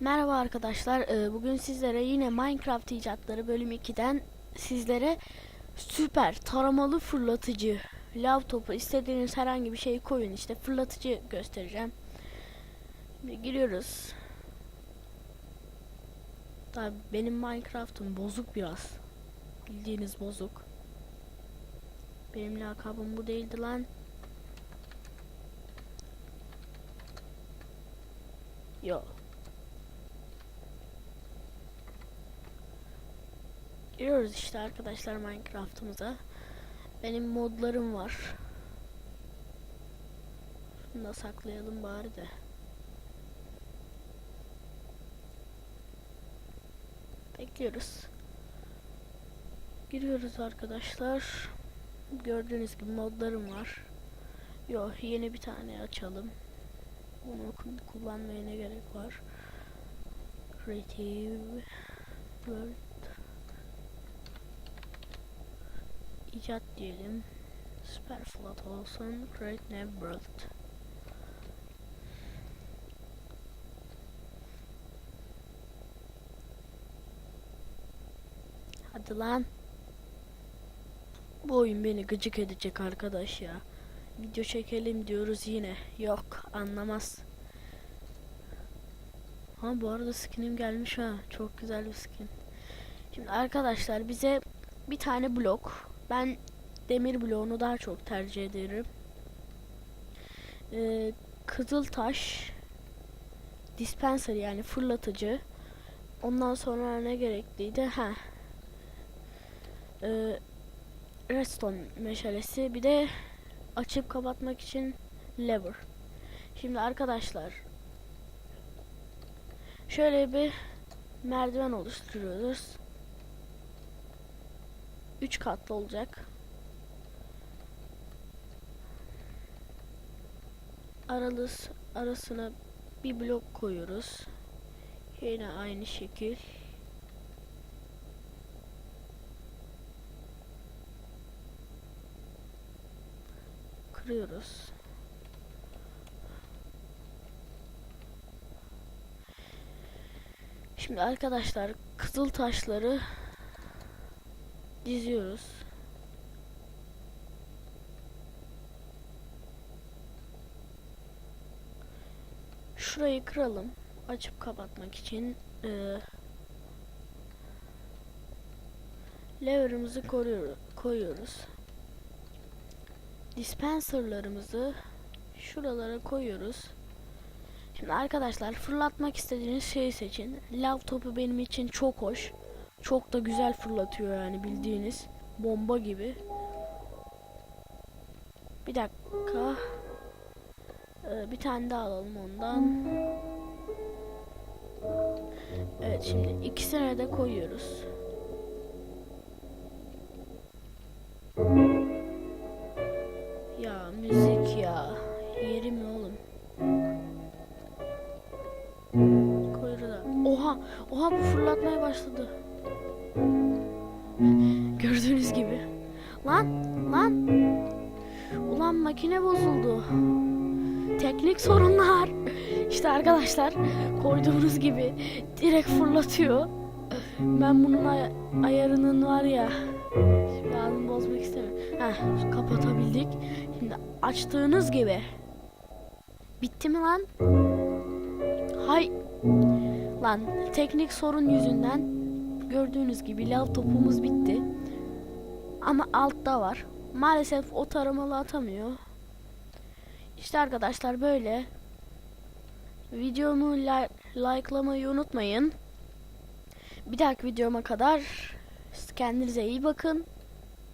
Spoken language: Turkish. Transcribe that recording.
Merhaba arkadaşlar. Ee, Bugün sizlere yine Minecraft icatları bölüm 2'den sizlere süper taramalı fırlatıcı lav topu istediğiniz herhangi bir şeyi koyun işte fırlatıcı göstereceğim. Şimdi giriyoruz. Tabi benim Minecraft'ım bozuk biraz. Bildiğiniz bozuk. Benim lakabım bu değildi lan. Yo. Giriyoruz işte arkadaşlar Minecraft'ımıza. Benim modlarım var. Şunu da saklayalım bari de. Bekliyoruz. Giriyoruz arkadaşlar. Gördüğünüz gibi modlarım var. Yo yeni bir tane açalım. Bunu ku- kullanmaya ne gerek var? Creative World icat diyelim. Süper flat olsun. New world. Hadi lan. Bu oyun beni gıcık edecek arkadaş ya. Video çekelim diyoruz yine. Yok anlamaz. Ha bu arada skinim gelmiş ha. Çok güzel bir skin. Şimdi arkadaşlar bize bir tane blok. Ben demir bloğunu daha çok tercih ederim. Ee, kızıl taş dispenser yani fırlatıcı. Ondan sonra ne gerekliydi? Ha. Ee, redstone meşalesi bir de açıp kapatmak için lever. Şimdi arkadaşlar şöyle bir merdiven oluşturuyoruz. 3 katlı olacak. Aralız arasına bir blok koyuyoruz. Yine aynı şekil. Kırıyoruz. Şimdi arkadaşlar kızıl taşları diziyoruz. Şurayı kıralım. Açıp kapatmak için eee lever'ımızı koyuyoruz. Dispenser'larımızı şuralara koyuyoruz. Şimdi arkadaşlar fırlatmak istediğiniz şeyi seçin. Lav topu benim için çok hoş. Çok da güzel fırlatıyor yani bildiğiniz. Bomba gibi. Bir dakika. Ee, bir tane daha alalım ondan. Evet şimdi ikisine de koyuyoruz. Ya müzik ya. Yerim ya oğlum. Da. Oha! Oha bu fırlatmaya başladı. Lan! Lan! Ulan makine bozuldu. Teknik sorunlar. İşte arkadaşlar koyduğunuz gibi direkt fırlatıyor. Ben bunun ay- ayarının var ya. Şimdi ağzımı bozmak istemiyorum. Heh, kapatabildik. Şimdi açtığınız gibi. Bitti mi lan? Hay. Lan teknik sorun yüzünden gördüğünüz gibi lav topumuz bitti. Ama altta var. Maalesef o taramalı atamıyor. İşte arkadaşlar böyle. Videomu li- likelamayı unutmayın. Bir dahaki videoma kadar kendinize iyi bakın.